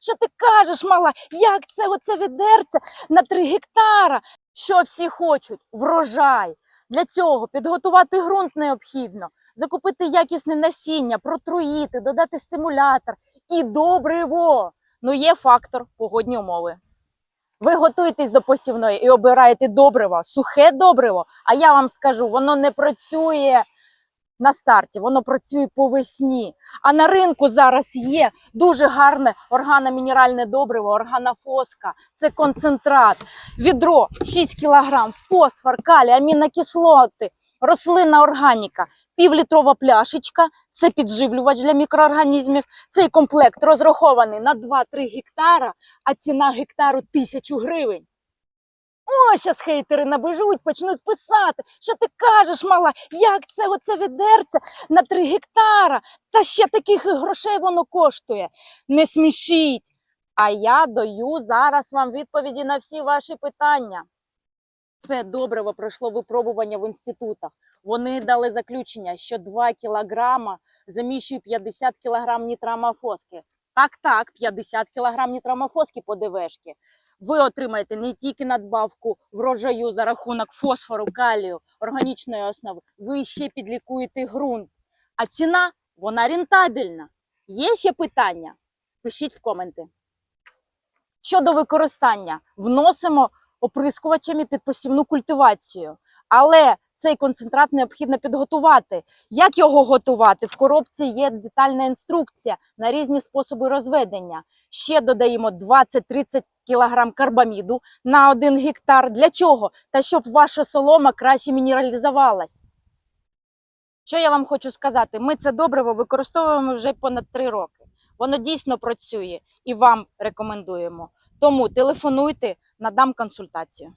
Що ти кажеш, мала? Як це оце ведерце на 3 гектара? Що всі хочуть? Врожай. Для цього підготувати ґрунт необхідно, закупити якісне насіння, протруїти, додати стимулятор і добриво. Ну є фактор погодні умови. Ви готуєтесь до посівної і обираєте добриво, сухе добриво. А я вам скажу, воно не працює на старті, воно працює по весні. А на ринку зараз є дуже гарне органомінеральне добриво, органофоска. Це концентрат, відро 6 кг, фосфор, калій, амінокислоти, рослинна органіка, півлітрова пляшечка. Це підживлювач для мікроорганізмів. Цей комплект розрахований на 2-3 гектара, а ціна гектару тисячу гривень. О, щас хейтери набежуть, почнуть писати, що ти кажеш, мала, як це оце ведерце на 3 гектара, та ще таких грошей воно коштує. Не смішіть. А я даю зараз вам відповіді на всі ваші питання. Це добриво пройшло випробування в інститутах. Вони дали заключення, що 2 кілограма заміщує 50 кілограм нітрамофоски. Так, так, 50 кілограм нітрамофоски по ДВшки. Ви отримаєте не тільки надбавку врожаю за рахунок фосфору, калію, органічної основи, ви ще підлікуєте ґрунт. А ціна вона рентабельна. Є ще питання? Пишіть в коменти. Щодо використання, вносимо оприскувачами під посівну культивацію. Але цей концентрат необхідно підготувати. Як його готувати? В коробці є детальна інструкція на різні способи розведення. Ще додаємо 20-30 кг карбаміду на 1 гектар. Для чого? Та щоб ваша солома краще мінералізувалась. Що я вам хочу сказати? Ми це добриво використовуємо вже понад 3 роки. Воно дійсно працює і вам рекомендуємо. Тому телефонуйте, надам консультацію.